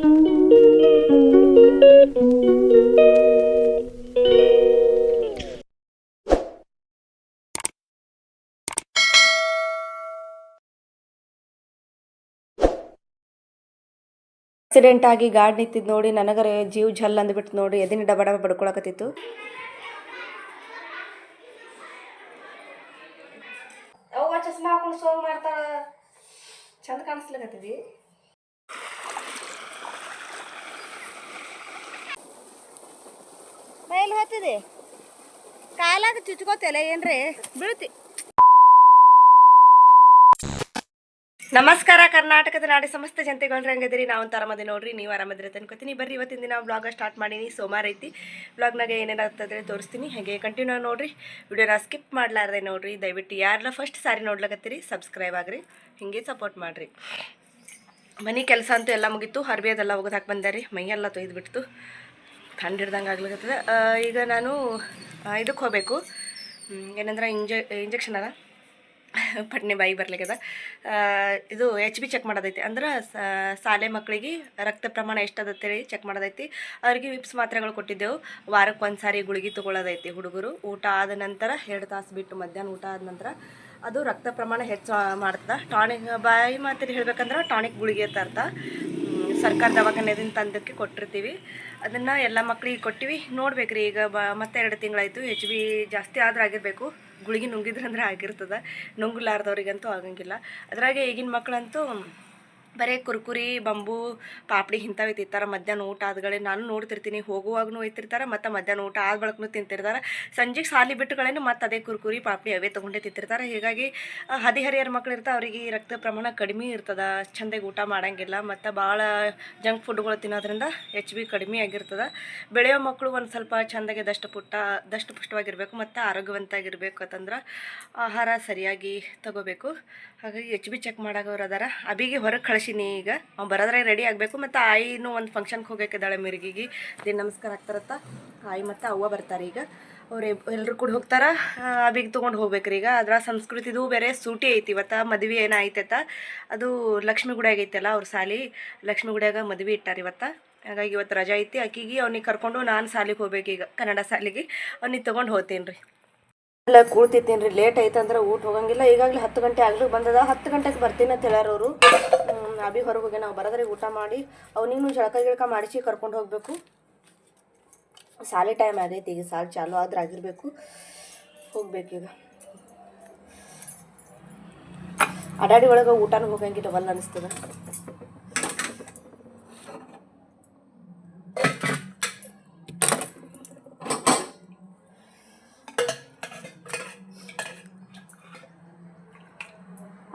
Accident ಆಗಿ ಗಾಡಿ ನಿಂತಿದ್ದು ನೋಡಿ ನನಗರೆ ಜೀವ ಝಲ್ ಅಂದ್ಬಿಟ್ಟು ನೋಡಿ ಎದಿನ ಡಬ ಡಬ ಬಡ್ಕೊಳಕತ್ತಿತ್ತು. ಚಸ್ಮಾ ಹಾಕೊಂಡು ಸೋಂಗ್ ಮಾಡ್ತಾಳ, ಚಂದ ಕಾಣಿಸ್ಲಿಕತ್ತಿದಿ. ಮೈಲ್ ಹೋಗ್ತದೆ. ಕಾಲಾಗ ಚುಚ್ಕೋತಿಲ್ಲ ಏನ್ರಿ? ಬೀಳ್ತಿ. ನಮಸ್ಕಾರ, ಕರ್ನಾಟಕದ ನಾಡಿ ಸಮಸ್ತ ಜನತೆಗಳು ಹಂಗದ್ರಿ ನಾವು ಅಂತ ಆರಾಮದಿ ನೋಡ್ರಿ, ನೀವು ಆರಾಮದಿರಿ ಅನ್ಕೋತೀನಿ. ಬರ್ರಿ, ಇವತ್ತಿನ ದಿನ ಬ್ಲಾಗ ಸ್ಟಾರ್ಟ್ ಮಾಡೀನಿ. ಸೋಮವಾರ ಐತಿ. ಬ್ಲಾಗ್ನಾಗ ಏನೇನಾಗ್ತದೆ ತೋರಿಸ್ತೀನಿ. ಹಾಗೆ ಕಂಟಿನ್ಯೂ ನೋಡ್ರಿ. ವಿಡಿಯೋನ ಸ್ಕಿಪ್ ಮಾಡ್ಲಾರ್ದೆ ನೋಡ್ರಿ. ದಯವಿಟ್ಟು ಯಾರಲ್ಲ ಫಸ್ಟ್ ಸಾರಿ ನೋಡ್ಲಕತ್ತೀರಿ ಸಬ್ಸ್ಕ್ರೈಬ್ ಆಗ್ರಿ. ಹಿಂಗೆ ಸಪೋರ್ಟ್ ಮಾಡಿರಿ. ಮನೆ ಕೆಲಸ ಅಂತೂ ಎಲ್ಲ ಮುಗೀತು. ಹರ್ಬೇದೆಲ್ಲ ಒಗದು ಹಾಕಿ ಬಂದೆ ರೀ ಮೈಯೆಲ್ಲ ತೊಯ್ದು ಬಿಡ್ತು. ಥಂಡ್ ಹಿಡ್ದಂಗೆ ಆಗ್ಲಿಕತ್ತದ ಈಗ ನಾನು ಇದಕ್ಕೆ ಹೋಗಬೇಕು. ಏನಂದ್ರೆ ಇಂಜ ಇಂಜೆಕ್ಷನ್ ಅದ ಪಟ್ನೆ ಬಾಯಿ ಬರ್ಲಿಕ್ಕದ ಇದು ಎಚ್ ಬಿ ಚೆಕ್ ಮಾಡೋದೈತಿ. ಅಂದ್ರೆ ಶಾಲೆ ಮಕ್ಕಳಿಗೆ ರಕ್ತ ಪ್ರಮಾಣ ಎಷ್ಟದತ್ತೇಳಿ ಚೆಕ್ ಮಾಡೋದೈತಿ. ಅವ್ರಿಗೆ ವಿಪ್ಸ್ ಮಾತ್ರೆಗಳು ಕೊಟ್ಟಿದ್ದೆವು. ವಾರಕ್ಕೆ ಒಂದು ಸಾರಿ ಗುಳಿಗೆ ತೊಗೊಳೋದೈತಿ ಹುಡುಗರು. ಊಟ ಆದ ನಂತರ ಎರಡು ತಾಸು ಬಿಟ್ಟು ಮಧ್ಯಾಹ್ನ ಊಟ ಆದ ನಂತರ ಅದು ರಕ್ತ ಪ್ರಮಾಣ ಹೆಚ್ಚು ಮಾಡ್ತದೆ. ಟಾನಿಕ್ ಬಾಯಿ ಮಾತ್ರೆ ಹೇಳ್ಬೇಕಂದ್ರೆ ಟಾನಿಕ್ ಗುಳಿಗೆ ಹ್ಮ್, ಸರ್ಕಾರ ದವಾಖಾನೆದಿಂದ ತಂದಕ್ಕೆ ಕೊಟ್ಟಿರ್ತೀವಿ. ಅದನ್ನು ಎಲ್ಲ ಮಕ್ಕಳಿಗೆ ಕೊಟ್ಟಿವಿ. ನೋಡ್ಬೇಕ್ರಿ ಈಗ ಬ ಮತ್ತೆ ಎರಡು ತಿಂಗಳಾಯಿತು. ಹೆಚ್ ಬಿ ಜಾಸ್ತಿ ಆದ್ರೆ ಆಗಿರಬೇಕು. ಗುಳಿಗೆ ನುಂಗಿದ್ರಂದ್ರೆ ಆಗಿರ್ತದೆ. ನುಂಗ್ಲಾರ್ದವ್ರಿಗಂತೂ ಆಗಂಗಿಲ್ಲ. ಅದ್ರಾಗೆ ಈಗಿನ ಮಕ್ಕಳಂತೂ ಬರೀ ಕುರ್ಕುರಿ, ಬಂಬು, ಪಾಪಡಿ ಇಂಥವು ತಿಂತಾರೆ ಮಧ್ಯಾಹ್ನ ಊಟ ಆದ್ಗಳೇ ನಾನು ನೋಡ್ತಿರ್ತೀನಿ. ಹೋಗುವಾಗೂ ಒಯ್ತಿರ್ತಾರೆ ಮತ್ತು ಮಧ್ಯಾಹ್ನ ಊಟ ಆದ ಬಳಕೂ ತಿಂತಿರ್ತಾರೆ. ಸಂಜೆಗೆ ಸಾಲಿ ಬಿಟ್ಟುಗಳೇನು ಮತ್ತು ಅದೇ ಕುರ್ಕುರಿ, ಪಾಪಡಿ ಅವೇ ತೊಗೊಂಡೇ ತಿಂತಿರ್ತಾರೆ. ಹೀಗಾಗಿ ಹದಿಹರಿಯರ ಮಕ್ಳು ಇರ್ತಾರೆ ಅವರಿಗೆ ರಕ್ತ ಪ್ರಮಾಣ ಕಡಿಮೆ ಇರ್ತದೆ. ಚಂದಾಗಿ ಊಟ ಮಾಡಂಗಿಲ್ಲ, ಮತ್ತು ಭಾಳ ಜಂಕ್ ಫುಡ್ಗಳು ತಿನ್ನೋದ್ರಿಂದ ಎಚ್ ಬಿ ಕಡಿಮೆ ಆಗಿರ್ತದೆ. ಬೆಳೆಯೋ ಮಕ್ಕಳು ಒಂದು ಸ್ವಲ್ಪ ಚಂದಾಗಿ ದಷ್ಟಪುಟ್ಟ ದಷ್ಟಪುಷ್ಟವಾಗಿರಬೇಕು ಮತ್ತು ಆರೋಗ್ಯವಂತಾಗಿರ್ಬೇಕು ಅಂತಂದ್ರೆ ಆಹಾರ ಸರಿಯಾಗಿ ತಗೋಬೇಕು. ಹಾಗಾಗಿ ಎಚ್ ಬಿ ಚೆಕ್ ಮಾಡೋವ್ರು ಅದಾರ. ಅಬಿಗೆ ಹೊರಗೆ ಕಳಿಸೀನಿ ಈಗ. ಅವ್ನು ಬರೋದ್ರಾಗ ರೆಡಿ ಆಗಬೇಕು. ಮತ್ತು ಆಯಿನೂ ಒಂದು ಫಂಕ್ಷನ್ಗೆ ಹೋಗಾಕಿದ್ದಾಳೆ ಮಿರ್ಗಿಗೆ. ದಿನ ನಮಸ್ಕಾರ ಆಗ್ತಾರತ್ತ. ಆಯಿ ಮತ್ತು ಅವ್ವ ಬರ್ತಾರೆ ಈಗ. ಅವ್ರು ಎಲ್ಲರೂ ಕೂಡ ಹೋಗ್ತಾರ. ಅಬಿಗೆ ತೊಗೊಂಡು ಹೋಗ್ಬೇಕ್ರಿ ಈಗ. ಅದರ ಸಂಸ್ಕೃತಿದು ಬೇರೆ ಸೂಟಿ ಐತಿ ಇವತ್ತು. ಮದುವೆ ಏನೋ ಐತೈತ ಅದು ಲಕ್ಷ್ಮಿ ಗುಡಿಯಾಗ ಐತಲ್ಲ ಅವ್ರ ಸಾಲಿ. ಲಕ್ಷ್ಮಿ ಗುಡಿಯಾಗ ಮದುವೆ ಇಟ್ಟಾರ ಇವತ್ತು. ಹಾಗಾಗಿ ಇವತ್ತು ರಜಾ ಐತಿ. ಆಕಿಗೆ ಅವ್ನಿಗೆ ಕರ್ಕೊಂಡು ನಾನು ಸಾಲಿಗೆ ಹೋಗ್ಬೇಕು ಈಗ. ಕನ್ನಡ ಸಾಲಿಗೆ. ಅವ್ನಿಗೆ ತೊಗೊಂಡು ಹೋಗ್ತೀನಿ ರೀ ಎಲ್ಲ ಕೂಳ್ತಿದ್ದೀನಿ ರೀ ಲೇಟ್ ಐತಂದ್ರೆ ಊಟ ಹೋಗಂಗಿಲ್ಲ. ಈಗಾಗಲೇ ಹತ್ತು ಗಂಟೆ ಆಗ್ಲಿಕ್ಕೆ ಬಂದದ. ಹತ್ತು ಗಂಟೆಗೆ ಬರ್ತೀನಿ ಅಂತ ಹೇಳ್ಯಾರ ಅವರು. ಅಭಿ ಹೊರಗೆ ಹೋಗಿ ನಾವು ಬರೋದ್ರೆ ಊಟ ಮಾಡಿ ಅವನಿಗೂ ಜಳಕ ಗಿಳಕ ಮಾಡಿಸಿ ಕರ್ಕೊಂಡು ಹೋಗಬೇಕು. ಸಾಲಿ ಟೈಮ್ ಆಗೈತಿ ಈಗ ಸಾಲು ಚಾಲು ಆದ್ರೆ ಆಗಿರಬೇಕು. ಹೋಗ್ಬೇಕೀಗ ಅಡಾಡಿ ಒಳಗೆ ಊಟನೂ ಹೋಗಂಗಿಲ್ಲ ಒಲ್ಲ ಅನಿಸ್ತದ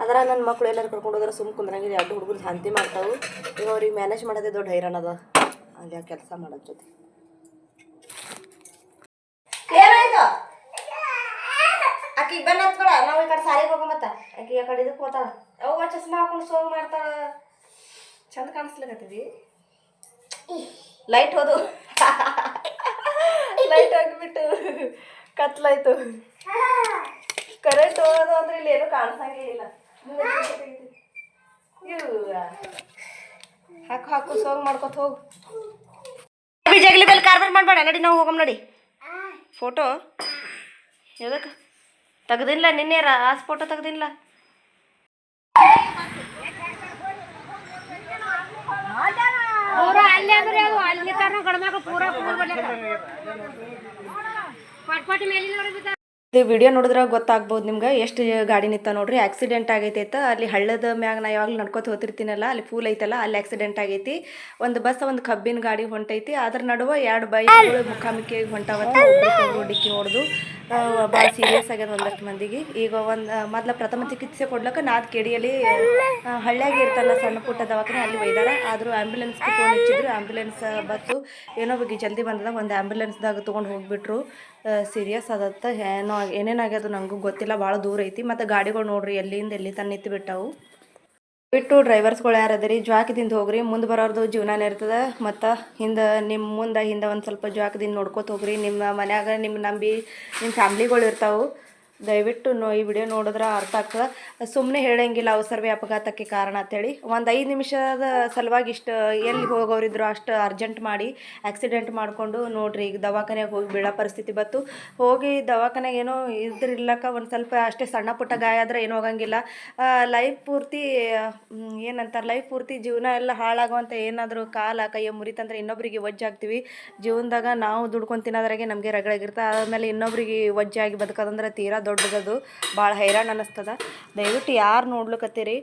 ಅದರ ಮಕ್ಳು ಎಲ್ಲರೂ ಕರ್ಕೊಂಡು ಹೋದ್ರೆ ಸುಮ್ಮ ಎರಡು ಹುಡುಗರು ಶಾಂತಿ ಮಾಡ್ತಾವು. ಈಗ ಅವ್ರಿಗೆ ಮ್ಯಾನೇಜ್ ಮಾಡೋದೇ ದೊಡ್ಡ ಹೈರಾಣ ಅದ. ಅಲ್ಲಿ ಆ ಕೆಲಸ ಮಾಡೋದ್ ಜೊತೆ. ಆಕಿಗೆ ಬನ್ನ ಹತ್ಕೊಳ ನಾವು ಈ ಕಡೆ ಸಾರಿಗೆ ಹೋಗೋ ಮತ್ತ. ಆಕಿ ಆ ಕಡೆ ಇದಕ್ಕೆ ಹೋತಾಳ. ಅವ ಚಸ್ಮಾ ಹಾಕೊಂಡು ಸೋಂಗ್ ಮಾಡ್ತಾಳ. ಚಂದ ಕಾಣಿಸ್ಲಿಕತ್ತಿದಿ. ಲೈಟ್ ಹೋದು. ಲೈಟ್ ಹಾಕಿಬಿಟ್ಟು ಕತ್ಲಾಯ್ತು. ಕರೆಂಟ್ ಹೋಗೋದು ಅಂದ್ರೆ ಇಲ್ಲಿ ಏನೂ ಕಾಣಿಸಂಗೇ ಇಲ್ಲ. ಹಾಕು ಹಾಕು, ಸೋಂಗ್ ಮಾಡ್ಕೊತ ಹೋಗು. ಜಗಲಿ ಬೆಲ್ ಕಾರ್ಬಾರ್ ಮಾಡಬೇಡ ನಡಿ, ನಾವು ಹೋಗಮ್ ನಡಿ. ಫೋಟೋ ಎದಕ್ಕೆ ತೆಗ್ದಿಲ್ಲ ನಿನ್ನೆ ರಾಸ್ ಫೋಟೋ ತೆಗ್ದಿಲ್ಲ ಅಲ್ಲಿ ಅಂದ್ರೆ ಅದು ಅಲ್ಲಿ ಗಣಮಗ ಪೂರ ಪಟ್ಪಟ್ಟಿ ನೋಡಿ ಇದು ವಿಡಿಯೋ ನೋಡಿದ್ರೆ ಗೊತ್ತಾಗ್ಬೋದು ನಿಮ್ಗೆ. ಎಷ್ಟು ಗಾಡಿ ನಿಂತ ನೋಡ್ರಿ? ಆಕ್ಸಿಡೆಂಟ್ ಆಗೈತೆ ಅಲ್ಲಿ ಹಳ್ಳದ ಮ್ಯಾಗ ನಾ ಯಾವಾಗಲೂ ನಡ್ಕೋತ ಹೋಗ್ತಿರ್ತೀನಲ್ಲ ಅಲ್ಲಿ ಫೂಲ್ ಐತಲ್ಲ, ಅಲ್ಲಿ ಆಕ್ಸಿಡೆಂಟ್ ಆಗೈತಿ. ಒಂದು ಬಸ್, ಒಂದು ಕಬ್ಬಿನ ಗಾಡಿ ಹೊಂಟೈತಿ. ಅದ್ರ ನಡುವೆ ಎರಡು ಬೈಕ್ಗಳು ಮುಖಾಮುಖಿ ಹೊಂಟಾವತ್ತ ಡಿಕ್ಕಿ ಹೊಡೆದು ಭಾಳ ಸೀರಿಯಸ್ ಆಗ್ಯದ ಒಂದಷ್ಟು ಮಂದಿಗೆ. ಈಗ ಒಂದು ಮೊದಲ ಪ್ರಥಮ ಚಿಕಿತ್ಸೆ ಕೊಡ್ಲಕ್ಕ ನಾದ್ ಕೆಡಿಯಲ್ಲಿ ಹಳ್ಳಿಯಾಗಿ ಇರ್ತಲ್ಲ ಸಣ್ಣ ಪುಟ್ಟ ದವಾಖಾನೆ, ಅಲ್ಲಿ ಒಯ್ದಾರ. ಆದರೂ ಆ್ಯಂಬುಲೆನ್ಸ್ಗೆ ಫೋನ್ ಹಚ್ಚಿದ್ರು. ಆ್ಯಂಬುಲೆನ್ಸ್ ಬಸ್ಸು ಏನೋ ಬಗ್ಗೆ ಜಲ್ದಿ ಬಂದದ. ಒಂದು ಆ್ಯಂಬುಲೆನ್ಸ್ದಾಗ ತೊಗೊಂಡು ಹೋಗ್ಬಿಟ್ರು. ಸೀರಿಯಸ್ ಅದತ್ತ ಏನೋ ಏನೇನಾಗ್ಯದ ನನಗೂ ಗೊತ್ತಿಲ್ಲ, ಭಾಳ ದೂರ ಐತಿ. ಮತ್ತು ಗಾಡಿಗಳು ನೋಡ್ರಿ, ಎಲ್ಲಿಂದ ಎಲ್ಲಿ ತನ್ನ ನಿಂತು ಬಿಟ್ಟವು. ಬಿಟ್ಟು ಡ್ರೈವರ್ಸ್ಗಳು ಯಾರು ಅದರಿ? ಜ್ವಾಕದಿಂದ ಹೋಗ್ರಿ, ಮುಂದೆ ಬರೋರ್ದು ಜೀವನ ಇರ್ತದೆ. ಮತ್ತು ಹಿಂದೆ ನಿಮ್ಮ ಮುಂದೆ ಹಿಂದೆ ಒಂದು ಸ್ವಲ್ಪ ಜ್ವಾಕದಿಂದ ನೋಡ್ಕೊತ ಹೋಗ್ರಿ. ನಿಮ್ಮ ಮನ್ಯಾಗ ನಿಮ್ಮ ನಂಬಿ ನಿಮ್ಮ ಫ್ಯಾಮ್ಲಿಗಳು ಇರ್ತಾವೆ. ದಯವಿಟ್ಟು ನೋ ಈ ವಿಡಿಯೋ ನೋಡಿದ್ರೆ ಅರ್ಥ ಆಗ್ತದೆ. ಸುಮ್ಮನೆ ಹೇಳಂಗಿಲ್ಲ ಅವಸರವೇ ಅಪಘಾತಕ್ಕೆ ಕಾರಣ ಅಂತೇಳಿ. ಒಂದು ಐದು ನಿಮಿಷದ ಸಲುವಾಗಿ ಇಷ್ಟು, ಎಲ್ಲಿ ಹೋಗೋರಿದ್ರು ಅಷ್ಟು ಅರ್ಜೆಂಟ್ ಮಾಡಿ ಆಕ್ಸಿಡೆಂಟ್ ಮಾಡಿಕೊಂಡು ನೋಡ್ರಿ, ಈಗ ದವಾಖಾನೆಗೆ ಹೋಗಿ ಬೀಳೋ ಪರಿಸ್ಥಿತಿ ಬಂತು. ಹೋಗಿ ದವಾಖಾನೆಗೆ ಏನೋ ಇದ್ರಿಲ್ಲಕ ಒಂದು ಸ್ವಲ್ಪ ಅಷ್ಟೇ ಸಣ್ಣ ಪುಟ್ಟ ಗಾಯ ಆದ್ರೆ ಏನೂ ಹೋಗಂಗಿಲ್ಲ. ಲೈಫ್ ಪೂರ್ತಿ ಏನಂತಾರೆ ಲೈಫ್ ಪೂರ್ತಿ ಜೀವನ ಎಲ್ಲ ಹಾಳಾಗುವಂಥ ಏನಾದರೂ ಕಾಲ, ಕೈಯ ಮುರಿತಂದ್ರೆ ಇನ್ನೊಬ್ರಿಗೆ ಒಜ್ಜಾಗ್ತೀವಿ ಜೀವನದಾಗ ನಾವು ದುಡ್ಕೊಂಡು ತಿನ್ನೋದ್ರಾಗೆ ನಮಗೆ ರಗಳಾಗಿರುತ್ತೆ ಆಮೇಲೆ ಇನ್ನೊಬ್ರಿಗೆ ಒಜ್ಜಾಗಿ ಬದುಕೋದಂದ್ರೆ ತೀರಾ ದೊಡ್ಡದದು. ಭಾಳ ಹೈರಾಣ ಅನ್ನಿಸ್ತದ ದಯವಿಟ್ಟು ಯಾರು ನೋಡ್ಲಿಕತ್ತೀರಿ?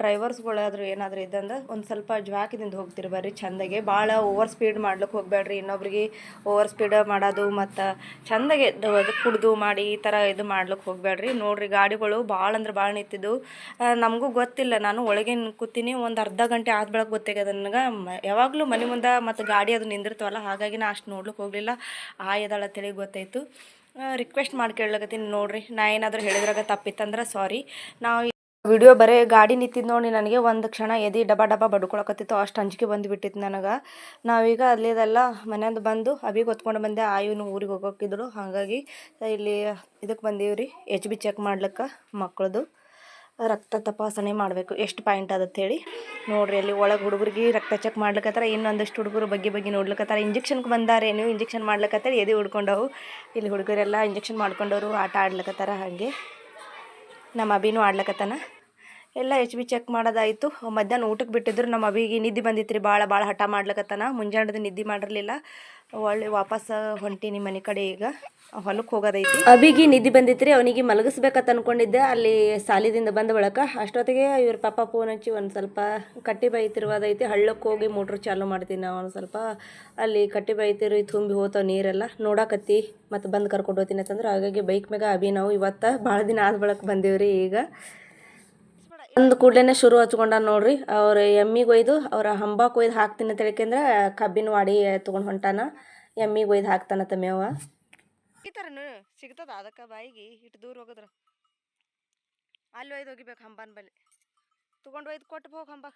ಡ್ರೈವರ್ಸ್ಗಳಾದ್ರೂ ಏನಾದರೂ ಇದ್ದಂದ್ರೆ ಒಂದು ಸ್ವಲ್ಪ ಜ್ವಾಕಿದಿಂದ ಹೋಗ್ತಿರಿ ಬರ್ರಿ, ಚಂದಗೆ. ಭಾಳ ಓವರ್ ಸ್ಪೀಡ್ ಮಾಡ್ಲಿಕ್ಕೆ ಹೋಗ್ಬೇಡ್ರಿ ಇನ್ನೊಬ್ರಿಗೆ ಓವರ್ ಸ್ಪೀಡ್ ಮಾಡೋದು ಮತ್ತು ಚಂದಾಗೆ ಕುಡ್ದು ಮಾಡಿ ಈ ಥರ ಇದು ಮಾಡ್ಲಿಕ್ಕೆ ಹೋಗ್ಬೇಡ್ರಿ ನೋಡ್ರಿ ಗಾಡಿಗಳು ಭಾಳ ಅಂದ್ರೆ ಭಾಳ ನಿಂತಿದ್ದು. ನಮಗೂ ಗೊತ್ತಿಲ್ಲ. ನಾನು ಒಳಗೆ ಕೂತೀನಿ, ಒಂದು ಅರ್ಧ ಗಂಟೆ ಆದ ಬೆಳಗ್ಗೆ ಗೊತ್ತಾಗ್ಯದ ನನಗೆ. ಯಾವಾಗಲೂ ಮನೆ ಮುಂದೆ ಮತ್ತು ಗಾಡಿ ಅದು ನಿಂದಿರ್ತವಲ್ಲ, ಹಾಗಾಗಿ ನಾ ಅಷ್ಟು ನೋಡ್ಲಿಕ್ಕೆ ಹೋಗಲಿಲ್ಲ. ಆಯದಳ ತಿಳಿ ಗೊತ್ತಾಯಿತು. ರಿಕ್ವೆಸ್ಟ್ ಮಾಡಿ ಕೇಳಕತ್ತೀನಿ ನೋಡ್ರಿ. ನಾ ಏನಾದರೂ ಹೇಳಿದ್ರಾಗ ತಪ್ಪಿತ್ತಂದ್ರೆ ಸಾರಿ ನಾವು ವಿಡಿಯೋ ಬರೀ ಗಾಡಿ ನಿಂತಿದ್ದು ನೋಡಿ ನನಗೆ ಒಂದು ಕ್ಷಣ ಎದಿ ಡಬ ಡಬ ಬಡ್ಕೊಳಕತ್ತಿತ್ತು. ಅಷ್ಟು ಅಂಜಿಕೆ ಬಂದುಬಿಟ್ಟಿತ್ತು ನನಗೆ. ನಾವೀಗ ಅಲ್ಲಿದೆಲ್ಲ ಮನೆಯಿಂದ ಬಂದು ಅಭಿಗೆ ಹೊತ್ಕೊಂಡು ಬಂದೆ. ಆಯುನು ಊರಿಗೆ ಹೋಗೋಕಿದ್ರು. ಹಾಗಾಗಿ ಇಲ್ಲಿ ಇದಕ್ಕೆ ಬಂದೀವಿ ರೀ ಎಚ್ ಬಿ ಚೆಕ್ ಮಾಡ್ಲಿಕ್ಕೆ ಮಕ್ಕಳದು ರಕ್ತ ತಪಾಸಣೆ ಮಾಡಬೇಕು. ಎಷ್ಟು ಪಾಯಿಂಟ್ ಅದತ್ ಹೇಳಿ. ನೋಡ್ರಿ ಅಲ್ಲಿ ಒಳಗೆ ಹುಡುಗರಿಗೆ ರಕ್ತ ಚೆಕ್ ಮಾಡ್ಲಿಕ್ಕತ್ತಾರ ಇನ್ನೊಂದಷ್ಟು ಹುಡುಗರು ಬಗ್ಗೆ ಬಗ್ಗೆ ನೋಡ್ಲಿಕತ್ತಾರ. ಇಂಜೆಕ್ಷನ್ಗೆ ಬಂದಾರೆ, ನೀವು ಇಂಜೆಕ್ಷನ್ ಮಾಡ್ಲಿಕತ್ತಾರ ಎದೆ ಹುಡ್ಕೊಂಡವು ಇಲ್ಲಿ ಹುಡುಗರೆಲ್ಲ ಇಂಜೆಕ್ಷನ್ ಮಾಡ್ಕೊಂಡವರು, ಆಟ ಆಡ್ಲಿಕತ್ತಾರ ಹಾಗೆ. ನಮ್ಮ ಅಭಿನೂ ಆಡ್ಲಕತ್ತಾನ. ಎಲ್ಲ ಎಚ್ ಬಿ ಚೆಕ್ ಮಾಡೋದಾಯಿತು. ಮಧ್ಯಾಹ್ನ ಊಟಕ್ಕೆ ಬಿಟ್ಟಿದ್ರು. ನಮ್ಮ ಅವಿಗೆ ನಿದ್ದೆ ಬಂದಿತ್ತು ರೀ ಭಾಳ ಭಾಳ ಹಠ ಮಾಡ್ಲಕತ್ತಾನ. ಮುಂಜಾನೆದು ನಿದ್ದೆ ಮಾಡಿರಲಿಲ್ಲ. ಒಳ್ಳೆ ವಾಪಸ್ ಹೊಂಟೀನಿ ಮನೆ ಕಡೆ ಈಗ. ಹೊಲಕ್ಕೆ ಹೋಗೋದೈತಿ. ಅವಿಗೆ ನಿದ್ದೆ ಬಂದಿತ್ತು ರೀ ಅವನಿಗೆ ಮಲಗಿಸ್ಬೇಕಂತ ಅನ್ಕೊಂಡಿದ್ದೆ. ಅಲ್ಲಿ ಸಾಲಿದಿಂದ ಬಂದ ಬಳಕ ಅಷ್ಟೊತ್ತಿಗೆ ಇವ್ರ ಪಾಪ ಫೋನ್ ಹಚ್ಚಿ ಒಂದು ಸ್ವಲ್ಪ ಕಟ್ಟಿ ಬೈತಿರುವುದೈತಿ ಹಳ್ಳಕ್ಕೆ ಹೋಗಿ ಮೋಟ್ರ್ ಚಾಲು ಮಾಡ್ತೀನಿ ನಾವು ಒಂದು ಸ್ವಲ್ಪ. ಅಲ್ಲಿ ಕಟ್ಟಿ ಬೈತಿರು ತುಂಬಿ ಹೋತಾವ ನೀರೆಲ್ಲ. ನೋಡಾಕತ್ತಿ ಮತ್ತು ಬಂದು ಕರ್ಕೊಂಡು ಹೋಗ್ತೀನಿ ಅಂತಂದ್ರೆ. ಹಾಗಾಗಿ ಬೈಕ್ ಮ್ಯಾಗ ಅಭಿ ನಾವು ಇವತ್ತು ಭಾಳ ದಿನ ಆದ ಬಳಕ ಬಂದೀವ್ರಿ ಈಗ. ಒಂದು ಕೂಡಲೇ ಶುರು ಹಚ್ಕೊಂಡ ನೋಡ್ರಿ. ಅವ್ರ ಎಮ್ಮಿಗೆ ಒಯ್ದು ಅವ್ರ ಹಂಬಾಕ್ ಒಯ್ದು ಹಾಕ್ತೀನಿ ಅಂತ ಹೇಳ್ಕಂದ್ರೆ ಕಬ್ಬಿನ ವಾಡಿ ತೊಗೊಂಡು ಹೊಂಟಾನ. ಎಮ್ಮಿಗೆ ಒಯ್ದು ಹಾಕ್ತಾನತ್ತ ಮೇವ ಈ ಥರನು ಸಿಗ್ತದ ಅದಕ್ಕೆ ಬಾಯಿಗೆ ಇಟ್ಟು ದೂರ ಹೋಗಿದ್ರ. ಅಲ್ಲಿ ಒಯ್ದು ಹೋಗಿಬೇಕು ಹಂಬಾನ ಬಲ್ಲಿ. ತೊಗೊಂಡು ಒಯ್ದು ಕೊಟ್ಟು ಹೋಗಿ ಹಂಬ.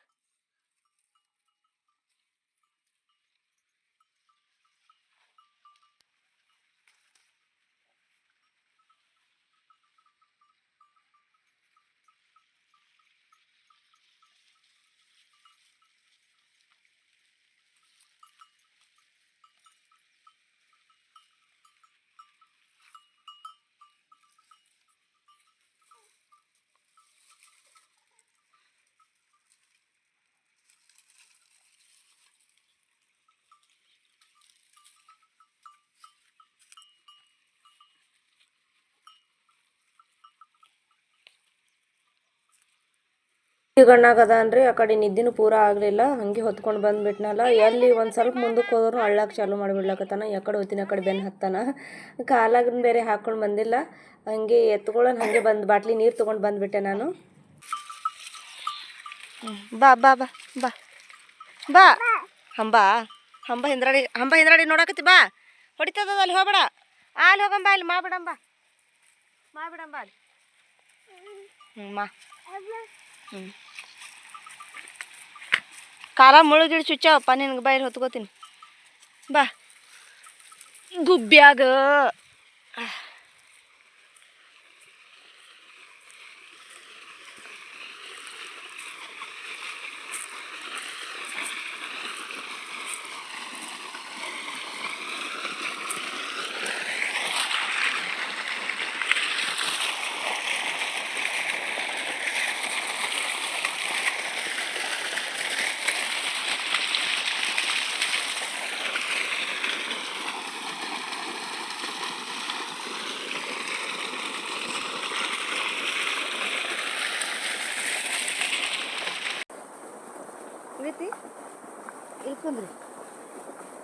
ಗಣ್ಣಾಗದನ್ರಿ ಆ ಕಡೆ ನಿದ್ದಿನೂ ಪೂರ ಆಗಲಿಲ್ಲ. ಹಂಗೆ ಹೊತ್ಕೊಂಡು ಬಂದ್ಬಿಟ್ನಲ್ಲ, ಎಲ್ಲಿ ಒಂದು ಸ್ವಲ್ಪ ಮುಂದಕ್ಕೆ ಹೋದ್ರು ಅಳ್ಳಾಕ್ ಚಾಲು ಮಾಡಿಬಿಡ್ಲಕತ್ತಾನ ಯಾಕಡೆ ಹೋಗ್ತೀನಿ ಆ ಕಡೆ ಬೆನ್ನು ಹತ್ತಾನ. ಕಾಲಾಗನ್ ಬೇರೆ ಹಾಕ್ಕೊಂಡು ಬಂದಿಲ್ಲ. ಹಂಗೆ ಎತ್ಕೊಳ್ಳೋಣ ಹಾಗೆ ಬಂದು, ಬಾಟ್ಲಿ ನೀರು ತೊಗೊಂಡು ಬಂದ್ಬಿಟ್ಟೆ ನಾನು. ಬಾ ಬಾ ಬಾ ಬಾ. ಬಾ. ಹಂಬ ಹಂಬ ಹಿಂದ್ರಾಡಿ ಹಂಬ ಹಿಂದ್ರಾಡಿ ನೋಡಕತ್ತಿ, ಬಾ. ಹೊಡಿತದ ಅಲ್ಲಿ, ಹೋಗ್ಬೇಡ. ಅಲ್ಲಿ ಹೋಗಂಬ ಅಲ್ಲಿ ಮಾಡ್ಬಿಡಂಬ ಮಾಡ್ಬಿಡಂಬ ಅಲ್ಲಿ. ಹ್ಞೂ ಮಾ. ಹ್ಞೂ ಕಾಲ ಮುಳುಗಿಡ್ ಚುಚ್ಚಾವಪ್ಪ ನಿನಗೆ ಬೈರ್ ಹೊತ್ಕೋತೀನಿ. ಬಾ. ಗುಬ್ಬ್ಯಾಗ.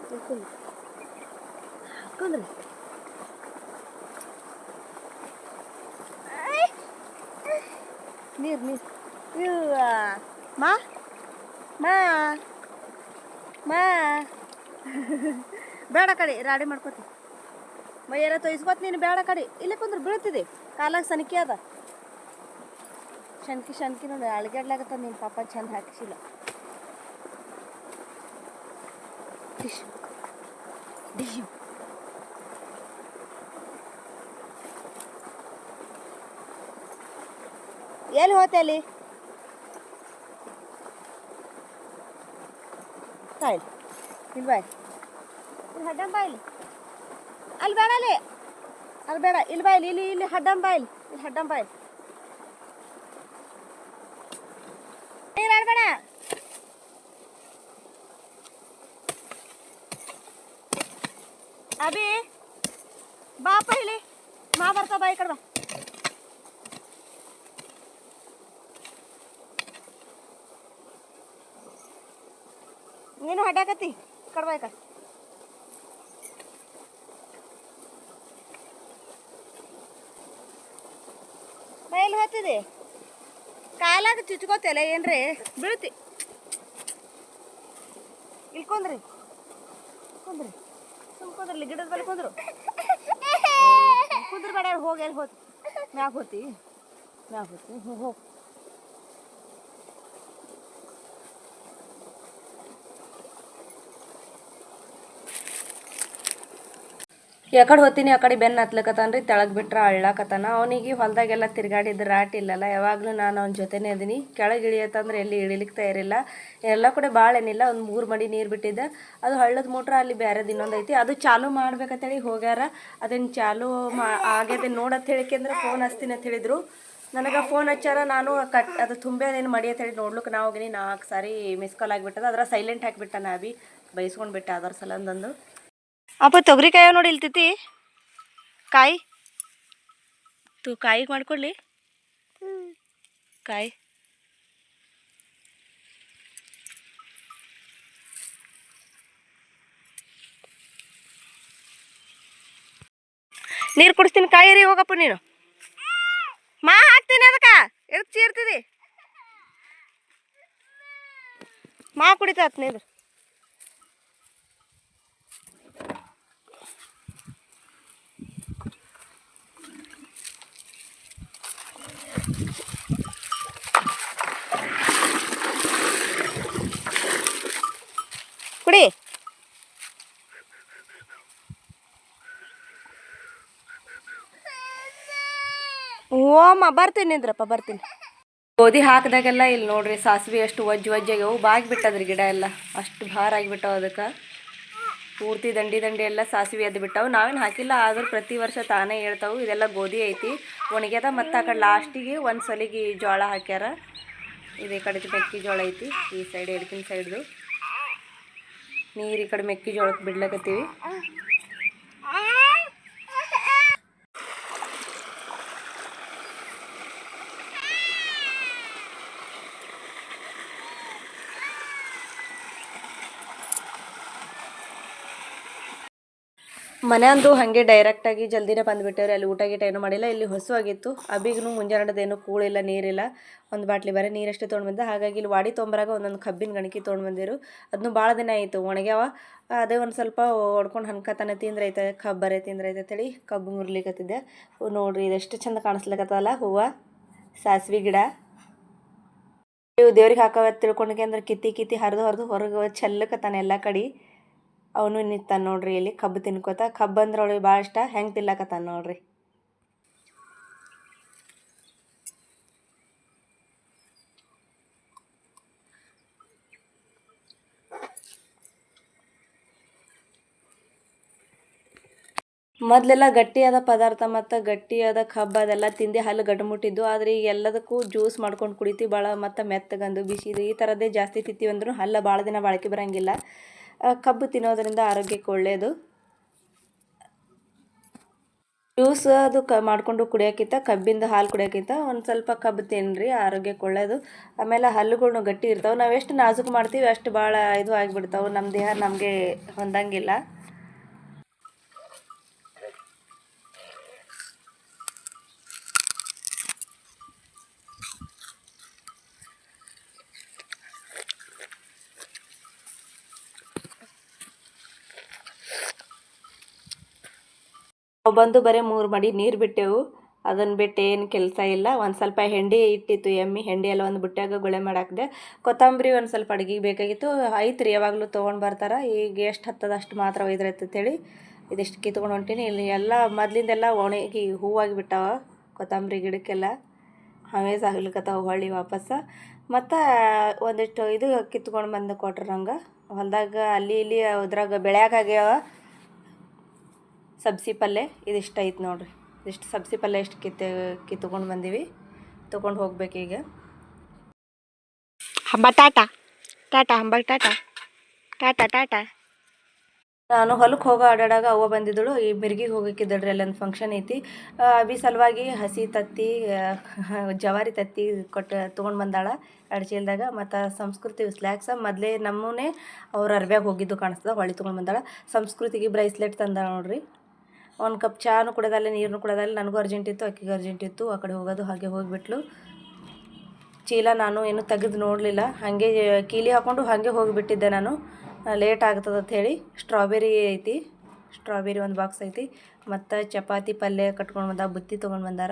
ಹಾಕೊಂಡ್ರಿ ನೀರು ನೀರು ಮಾ ಮಾ ಮಾ ಬೇಡ ಕಡೆ ರಾಡಿ ಮಾಡ್ಕೋತಿ ಮೈಯೆಲ್ಲ ತೊಯ್ಸ್ಕೊತ ನೀನು ಬೇಡ ಕಡೆ ಇಲ್ಲೇ ಕುಂದ್ರೆ ಬೀಳ್ತಿದೆ ಕಾಲಾಗ ಸನಿಕೆ ಅದ ಶನ್ಕಿ ಶನ್ಕಿ ನೋಡಿ ಅಳಗಡ್ಲಾಗತ್ತ ನೀನು ಪಾಪ ಚಂದ ಹಾಕಿಸಿಲ್ಲ ಡಿಶ್ ಡಿಶ್ ಎಲ್ಲಿ ಹೋತೆ ಅಲ್ಲಿ ಬಾಯ್ ಇಲ್ಲಿ ಬಾಯ್ ಇಲ್ಲಿ ಹಡ್ಡಂ ಬಾ ಇಲ್ಲಿ ಅಲ್ಲಿ ಬೇಡ ಅಲ್ಲಿ ಅಲ್ಲಿ ಬೇಡ ಇಲ್ಲಿ ಬಾ ಇಲ್ಲಿ ಇಲ್ಲಿ ಇಲ್ಲಿ ಹಡ್ಡಂ ಬಾ ಇಲ್ಲಿ ಇಲ್ಲಿ ಹಡ್ಡಂ ಬಾ ಇಲ್ಲಿ ನೀರು ಆಡ್ಬೇಡ ಅಭಿ ಬಾಪ ಇಲ್ಲಿ ಮಾ ಬರ್ತಾ ಬಾ ಈ ಕಡೆ ಬಾ. ನೀನು ಹಡ್ಡಾಕತ್ತಿ ಕಡ್ಬಾ ಈ ಕಡೆ. ಕಾಲಾಗ ಚುಚ್ಕೋತಿಯಲ್ಲ ಏನ್ರಿ? ಬೀಳ್ತಿ. ಇಲ್ಲಿ ಕುಂದ್ರಿ. ಕುಂದ್ರಿ ಗಿಡದ ಬಳಿ ಕುಂದ್ರ ಬೇಡ ಹೋಗಿ ಎಲ್ಲಿ ಹೋತಿ ಮ್ಯಾಗ ಹೋತಿ ಮ್ಯಾಗ ಹೋತಿ ಹೋಗ್ ಯಾಕಡೆ ಹೋಗ್ತೀನಿ, ಆ ಕಡೆ ಬೆನ್ನು ಹತ್ಲಕತ್ತಾನ ರೀ ತೆಳಗ್ ಬಿಟ್ರೆ ಅಳ್ಳಾಕತ್ತಾನ. ಅವನಿಗೆ ಹೊಲದಾಗೆಲ್ಲ ತಿರ್ಗಾಡಿದ್ರೆ ರಾಟ್ ಇಲ್ಲಲ್ಲ ಯಾವಾಗಲೂ ನಾನು ಅವ್ನ ಜೊತೆನೇ ಅದೀನಿ ಕೆಳಗೆ ಇಳಿಯತ್ತಂದ್ರೆ ಎಲ್ಲಿ ಇಳಿಲಿಕ್ಕೆ ತಯಾರಿಲ್ಲ. ಎಲ್ಲ ಕಡೆ ಭಾಳ ಏನಿಲ್ಲ, ಒಂದು ಮೂರು ಮಡಿ ನೀರು ಬಿಟ್ಟಿದ್ದೆ. ಅದು ಹಳ್ಳದ ಮೋಟ್ರ ಅಲ್ಲಿ ಬೇರೆದು ಇನ್ನೊಂದು ಐತಿ. ಅದು ಚಾಲು ಮಾಡ್ಬೇಕಂತೇಳಿ ಹೋಗ್ಯಾರ. ಅದನ್ನು ಚಾಲು ಮಾ ಆಗ್ಯದ ನೋಡತ್ ಹೇಳಿಕೆಂದ್ರೆ ಫೋನ್ ಹಚ್ತೀನಿ ಅಂತ ಹೇಳಿದ್ರು. ನನಗೆ ಫೋನ್ ಹಚ್ಚಾರ ನಾನು ಕಟ್ ಅದು ತುಂಬೇನೇನು ಮಡಿ ಅಂತ ಹೇಳಿ ನೋಡ್ಲಿಕ್ಕೆ ನಾ ಹೋಗಿನಿ. ನಾಲ್ಕು ಸಾರಿ ಮಿಸ್ ಕಾಲ್ ಆಗಿಬಿಟ್ಟದ ಅದರ ಸೈಲೆಂಟ್ ಹಾಕಿಬಿಟ್ಟ ನಾ ಬಿ ಬೈಸ್ಕೊಂಡು ಬಿಟ್ಟೆ ಅದರ ಸಲಂದಂದು ಅಪ್ಪ ತೊಗರಿಕಾಯಿ ನೋಡಿ ಇಲ್ತೈತಿ ಕಾಯಿ. ತು ಕಾಯಿ ಮಾಡ್ಕೊಳ್ಳಿ ಕಾಯಿ. ನೀರು ಕುಡಿಸ್ತೀನಿ ಕಾಯಿ ರೀ ಹೋಗಪ್ಪ ನೀನು. ಮಾ ಹಾಕ್ತೀನಿ ಅದಕ್ಕ. ಎದಕ್ಕೆ ಚೀರ್ತಿದಿ. ಮಾ ಕುಡಿತಾತ್ ನೀರು ಕುಡಿ ಓಮ್ಮ, ಬರ್ತೀನಿ ನಿಂದ್ರಪ್ಪ, ಬರ್ತೀನಿ. ಗೋಧಿ ಹಾಕಿದಾಗೆಲ್ಲ ಇಲ್ಲಿ ನೋಡ್ರಿ, ಸಾಸಿವೆ ಅಷ್ಟು ವಜ್ಜು ವಜ್ಜಾಗ್ಯವು ಬಾಗಿ ಬಿಟ್ಟದ್ರಿ ಗಿಡ ಎಲ್ಲ. ಅಷ್ಟು ಭಾರ ಆಗಿಬಿಟ್ಟವು ಅದಕ್ಕೆ. ಪೂರ್ತಿ ದಂಡಿ ದಂಡಿ ಎಲ್ಲ ಸಾಸಿವೆ ಎದ್ದು ಬಿಟ್ಟವು. ನಾವೇನು ಹಾಕಿಲ್ಲ, ಆದರೂ ಪ್ರತಿ ವರ್ಷ ತಾನೇ ಹೇಳ್ತಾವು, ಇದೆಲ್ಲ ಗೋಧಿ ಐತಿ. ಒಣಗ್ಯದ ಮತ್ತು ಆ ಕಡೆ ಲಾಸ್ಟಿಗೆ ಒಂದು ಸಲಿಗೆ ಜೋಳ ಹಾಕ್ಯಾರ. ಇದೇ ಕಡೆ ಮೆಕ್ಕೆಜೋಳ ಐತಿ, ಈ ಸೈಡ್ ಎಡಕಿನ ಸೈಡ್ದು ನೀರು ಈ ಕಡೆ ಮೆಕ್ಕೆಜೋಳಕ್ಕೆ ಬಿಡ್ಲಕತ್ತೀವಿ. ಮನೆ ಅಂದು ಹಾಗೆ ಡೈರೆಕ್ಟಾಗಿ ಜಲ್ದಿನೇ ಬಂದುಬಿಟ್ಟವ್ರಿ. ಅಲ್ಲಿ ಊಟ ಗೀಟ ಏನೂ ಮಾಡಿಲ್ಲ. ಇಲ್ಲಿ ಹೊಸು ಆಗಿತ್ತು ಅಬಿಗೂ ಮುಂಜಾನೆದೇನು ಕೂಳಿಲ್ಲ, ನೀರಿಲ್ಲ. ಒಂದು ಬಾಟ್ಲಿ ಬರೀ ನೀರಷ್ಟೇ ತೊಗೊಂಡು ಬಂದೆ. ಹಾಗಾಗಿ ಇಲ್ಲಿ ವಾಡಿ ತೊಂಬರಾಗ ಒಂದೊಂದು ಕಬ್ಬಿನ ಗಣಕಿ ತೊಗೊಂಡು ಬಂದಿರು. ಅದನ್ನು ಭಾಳ ದಿನ ಆಯಿತು. ಒಣಗ್ಯಾವ. ಅದೇ ಒಂದು ಸ್ವಲ್ಪ ಹೊಡ್ಕೊಂಡು ಹನ್ಕತಾನೆ ತಿಂದ್ರೈತೆ, ಕಬ್ಬು ಬರೇ ತಿಂದ್ರೈತೆ ಅಂತೇಳಿ ಕಬ್ಬು ಮುರ್ಲಿಕತ್ತಿದ್ದೆ. ನೋಡಿರಿ, ಇದೆಷ್ಟು ಚಂದ ಕಾಣಿಸ್ಲಿಕ್ಕತ್ತಲ್ಲ ಹೂವು, ಸಾಸಿವೆ ಗಿಡ. ದೇವ್ರಿಗೆ ಹಾಕವ ತಿಳ್ಕೊಂಡಿಗೆ ಅಂದ್ರೆ ಕಿತ್ತಿ ಕಿತ್ತಿ ಹರಿದು ಹರಿದು ಹೊರಗೆ ಚೆಲ್ಲಕತ್ತಾನೆ ಎಲ್ಲ ಕಡೆ. ಅವನು ನಿಂತಾನ ನೋಡ್ರಿ ಇಲ್ಲಿ ಕಬ್ಬು ತಿನ್ಕೋತ. ಕಬ್ಬು ಅಂದ್ರೆ ಅವಳಿಗೆ ಭಾಳ ಇಷ್ಟ. ಹೆಂಗೆ ತಿನ್ಲಕತ್ತಾನ ನೋಡ್ರಿ. ಮೊದಲೆಲ್ಲ ಗಟ್ಟಿಯಾದ ಪದಾರ್ಥ ಮತ್ತು ಗಟ್ಟಿಯಾದ ಕಬ್ಬು ಅದೆಲ್ಲ ತಿಂದು ಹಲ್ಲು ಗಡ್ಮುಟ್ಟಿದ್ದು. ಆದರೆ ಈಗ ಎಲ್ಲದಕ್ಕೂ ಜ್ಯೂಸ್ ಮಾಡ್ಕೊಂಡು ಕುಡಿತೀವಿ ಭಾಳ ಮತ್ತು ಮೆತ್ತಗಂದು ಬಿಸಿದು ಈ ಥರದ್ದೇ ಜಾಸ್ತಿ ತಿಂತೀವಿ ಅಂದ್ರೂ ಹಲ್ಲ ಭಾಳ ದಿನ ಬಾಳಿಕೆ ಬರೋಂಗಿಲ್ಲ. ಕಬ್ಬು ತಿನ್ನೋದರಿಂದ ಆರೋಗ್ಯಕ್ಕೆ ಒಳ್ಳೆಯದು ಜ್ಯೂಸ್ ಅದು ಕ, ಮಾಡಿಕೊಂಡು ಕುಡಿಯೋಕ್ಕಿಂತ ಕಬ್ಬಿಂದ ಹಾಲು ಕುಡಿಯೋಕ್ಕಿಂತ ಒಂದು ಸ್ವಲ್ಪ ಕಬ್ಬು ತಿನ್ನಿರಿ ಆರೋಗ್ಯಕ್ಕೆ ಒಳ್ಳೆಯದು ಆಮೇಲೆ ಹಲ್ಲುಗಳ್ನು ಗಟ್ಟಿ ಇರ್ತಾವೆ. ನಾವು ಎಷ್ಟು ನಾಜುಕು ಮಾಡ್ತೀವಿ ಅಷ್ಟು ಭಾಳ ಇದು ಆಗಿಬಿಡ್ತಾವೆ. ನಮ್ಮ ದೇಹ ನಮಗೆ ಹೊಂದಂಗಿಲ್ಲ. ನಾವು ಬಂದು ಬರೀ ಮೂರು ಮಡಿ ನೀರು ಬಿಟ್ಟೆವು. ಅದನ್ನು ಬಿಟ್ಟು ಏನು ಕೆಲಸ ಇಲ್ಲ. ಒಂದು ಸ್ವಲ್ಪ ಹೆಂಡಿ ಇಟ್ಟಿತ್ತು, ಎಮ್ಮಿ ಹೆಂಡಿ ಎಲ್ಲ ಒಂದು ಬುಟ್ಟ್ಯಾಗ ಗುಳೆ ಮಾಡಾಕ್ದೆ. ಕೊತ್ತಂಬರಿ ಒಂದು ಸ್ವಲ್ಪ ಅಡುಗೆಗೆ ಬೇಕಾಗಿತ್ತು. ಐತ್ರಿ ಯಾವಾಗಲೂ ತೊಗೊಂಡು ಬರ್ತಾರೆ. ಈಗ ಎಷ್ಟು ಹತ್ತದ ಅಷ್ಟು ಮಾತ್ರ ಒಯ್ದ್ರೈತೆ ಅಂತೇಳಿ ಇದಿಷ್ಟು ಕಿತ್ಕೊಂಡು ಹೊಂಟೀನಿ. ಇಲ್ಲಿ ಎಲ್ಲ ಮೊದಲಿಂದೆಲ್ಲ ಒಣಗಿ ಹೂವಾಗಿ ಬಿಟ್ಟಾವ ಕೊತ್ತಂಬರಿ ಗಿಡಕ್ಕೆಲ್ಲ. ಹಾಗೆ ಆಗ್ಲಿಕ್ಕತ್ತಾವ ಹೊಳ್ಳಿ ವಾಪಸ್ ಮತ್ತು ಒಂದಿಷ್ಟು ಇದು ಕಿತ್ಕೊಂಡು ಬಂದು ಕೊಟ್ರು ನಂಗೆ. ಹೊಲದಾಗ ಅಲ್ಲಿ ಇಲ್ಲಿ ಅದ್ರಾಗ ಬೆಳ್ಯಾಕಾಗ್ಯಾವ ಸಬ್ಸಿ ಪಲ್ಯ ಇದಿಷ್ಟು ಐತೆ ನೋಡ್ರಿ. ಇದಿಷ್ಟು ಸಬ್ಸಿ ಪಲ್ಯ ಇಷ್ಟು ಕಿತ್ತು ಕಿತ್ಕೊಂಡು ಬಂದೀವಿ. ತೊಗೊಂಡು ಈಗ. ಹಬ್ಬ ಟಾಟಾ. ಟಾಟಾ ಹಂಬ ಟಾಟಾ. ಟಾಟಾ ಟಾಟಾ. ನಾನು ಹೊಲಕ್ಕೆ ಹೋಗೋ ಆಡಾಡಾಗ ಅವ್ವ ಬಂದಿದ್ದಳು. ಈ ಮಿರ್ಗಿಗೆ ಹೋಗಕ್ಕಿದ್ದಳ್ರಿ ಅಲ್ಲೊಂದು ಫಂಕ್ಷನ್ ಐತಿ. ಅಭಿ ಸಲುವಾಗಿ ಹಸಿ ತತ್ತಿ ಜವಾರಿ ತತ್ತಿ ಕೊಟ್ಟು ತೊಗೊಂಡು ಬಂದಾಳ ಎರಡು ಚೀಲದಾಗ ಮತ್ತು ಸಂಸ್ಕೃತಿ ಸ್ಲ್ಯಾಕ್ಸ ಮೊದಲೇ ನಮ್ಮನೇ ಅವ್ರ ಅರ್ಬ್ಯಾಗ ಹೋಗಿದ್ದು ಕಾಣಿಸ್ತದ. ಹೊಳಿ ತೊಗೊಂಡು ಬಂದಾಳ. ಸಂಸ್ಕೃತಿಗೆ ಬ್ರೈಸ್ಲೆಟ್ ತಂದಾಳ ನೋಡ್ರಿ. ಒಂದು ಕಪ್ ಚಾನು ಕುಡಿದಲ್ಲ ನೀರನ್ನು ಕುಡಿದಲ್ಲ, ನನಗೂ ಅರ್ಜೆಂಟ್ ಇತ್ತು, ಅಕ್ಕಿಗೆ ಅರ್ಜೆಂಟ್ ಇತ್ತು, ಆ ಕಡೆ ಹೋಗೋದು, ಹಾಗೆ ಹೋಗಿಬಿಟ್ಲು. ಚೀಲ ನಾನು ಏನು ತೆಗೆದು ನೋಡಲಿಲ್ಲ. ಹಾಗೆ ಕೀಲಿ ಹಾಕ್ಕೊಂಡು ಹಾಗೆ ಹೋಗಿಬಿಟ್ಟಿದ್ದೆ ನಾನು. ಲೇಟ್ ಆಗ್ತದೆ ಹೇಳಿ. ಸ್ಟ್ರಾಬೆರಿ ಐತಿ. ಸ್ಟ್ರಾಬೆರಿ ಒಂದು ಬಾಕ್ಸ್ ಐತಿ. ಮತ್ತು ಚಪಾತಿ ಪಲ್ಯ ಕಟ್ಕೊಂಡು ಬಂದ ಬುತ್ತಿ ತೊಗೊಂಡು ಬಂದಾರ.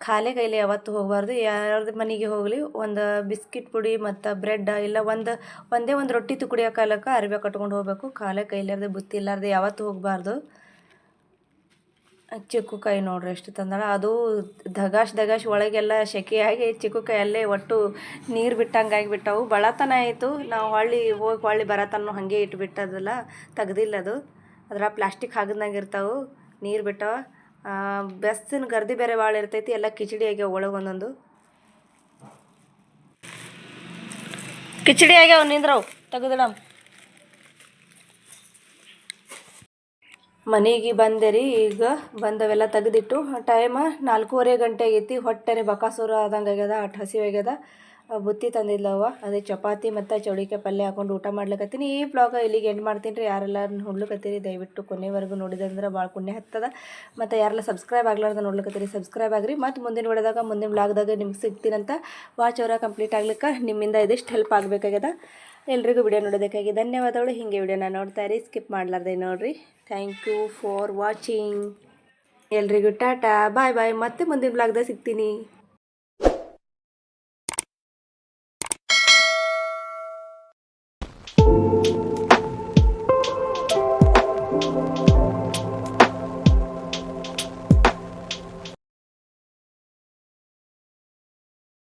ಖಾಲಿ ಕೈಲಿ ಯಾವತ್ತು ಹೋಗಬಾರ್ದು. ಯಾರ್ದು ಮನೆಗೆ ಹೋಗಲಿ, ಒಂದು ಬಿಸ್ಕಿಟ್ ಪುಡಿ ಮತ್ತು ಬ್ರೆಡ್, ಇಲ್ಲ ಒಂದು, ಒಂದೇ ಒಂದು ರೊಟ್ಟಿ ತುಕುಡಿಯೋ ಕಾಲಕ್ಕೆ ಅರಿವೆ ಕಟ್ಕೊಂಡು ಹೋಗಬೇಕು. ಖಾಲಿ ಕೈಲಾರ್ದೆ ಬುತ್ತಿ ಇಲ್ಲಾರ್ದೆ ಯಾವತ್ತು ಹೋಗಬಾರ್ದು. ಚಿಕ್ಕು ಕೈ ನೋಡ್ರಿ ಎಷ್ಟು ತಂದಾಳ. ಅದು ಧಗಾಶ್ ದಗಾಶ್ ಒಳಗೆಲ್ಲ ಸೆಕೆಯಾಗಿ ಚಿಕ್ಕು ಕೈ ಅಲ್ಲೇ ಒಟ್ಟು ನೀರು ಬಿಟ್ಟಂಗೆ ಆಗಿಬಿಟ್ಟವು ಬಳತನ ಆಯಿತು. ನಾವು ಹೊಳ್ಳಿ ಹೋಗಿ ಹೊಳ್ಳಿ ಬರತನ ಹಾಗೆ ಇಟ್ಬಿಟ್ಟದಲ್ಲ ತೆಗ್ದಿಲ್ಲ ಅದು. ಅದರ ಪ್ಲಾಸ್ಟಿಕ್ ಹಾಗದ್ನಾಗ ಇರ್ತಾವೆ. ನೀರು ಬಿಟ್ಟವ. ಬೆಸ್ಸಿನ ಗರ್ದಿ ಬೇರೆ ಭಾಳ ಇರ್ತೈತಿ. ಎಲ್ಲ ಕಿಚಡಿ ಆಗ್ಯಾವ ಒಳಗೆ ಒಂದೊಂದು. ಕಿಚಡಿ ಆಗ್ಯಾವ ನಿಂದ್ರವು. ತೆಗೆದಿಡಮ್. ಮನೆಗೆ ಬಂದೆ ರೀ ಈಗ ಬಂದವೆಲ್ಲ ತೆಗೆದಿಟ್ಟು ಟೈಮ ನಾಲ್ಕೂವರೆ ಗಂಟೆ ಆಗೈತಿ ಹೊಟ್ಟೆರೆ ಬಕಾಸೂರ ಆದಂಗೆ ಆಗ್ಯದ ಅಟ್ ಹಸಿವು ಆಗ್ಯದ. ಬುತ್ತಿ ತಂದಿದ್ಲವ ಅದೇ ಚಪಾತಿ ಮತ್ತು ಚೌಳಿಕಾಯಿ ಪಲ್ಯ ಹಾಕೊಂಡು ಊಟ ಮಾಡ್ಲಿಕತ್ತೀನಿ. ಈ ಬ್ಲಾಗ ಇಲ್ಲಿಗೆ ಎಂಡ್ ಮಾಡ್ತೀನಿ ರೀ. ಯಾರೆಲ್ಲ ನೋಡ್ಲಿಕತ್ತೀರಿ, ದಯವಿಟ್ಟು ಕೊನೆವರೆಗೂ ನೋಡಿದಂದ್ರೆ ಭಾಳ ಪುಣ್ಯ ಹತ್ತದ. ಮತ್ತು ಯಾರೆಲ್ಲ ಸಬ್ಸ್ಕ್ರೈಬ್ ಆಗ್ಲಾರ್ದ ನೋಡ್ಲಿಕತ್ತೀರಿ ಸಬ್ಸ್ಕ್ರೈಬ್ ಆಗ್ರಿ. ಮತ್ತು ಮುಂದಿನ ಹೊಡೆದಾಗ ಮುಂದಿನ ಬ್ಲಾಗ್ದಾಗ ನಿಮ್ಗೆ ಸಿಗ್ತೀನಂತ ವಾಚ್ ಅವರ ಕಂಪ್ಲೀಟ್ ಆಗ್ಲಿಕ್ಕೆ ನಿಮ್ಮಿಂದ ಇದಿಷ್ಟು ಹೆಲ್ಪ್ ಆಗಬೇಕಾಗ್ಯದ. ಎಲ್ರಿಗೂ ವಿಡಿಯೋ ನೋಡೋದಕ್ಕಾಗಿ ಧನ್ಯವಾದಗಳು. ಹೀಗೆ ವಿಡಿಯೋನ ನೋಡ್ತಾ ಇರಿ, ಸ್ಕಿಪ್ ಮಾಡಲಾರ್ದೆ ನೋಡ್ರಿ. ಥ್ಯಾಂಕ್ ಯು ಫಾರ್ ವಾಚಿಂಗ್ ಎಲ್ರಿಗೂ ಟಾಟಾ ಬಾಯ್ ಬಾಯ್ ಮತ್ತೆ ಮುಂದಿನ ಬ್ಲಾಗ್ದಾಗ ಸಿಗ್ತೀನಿ.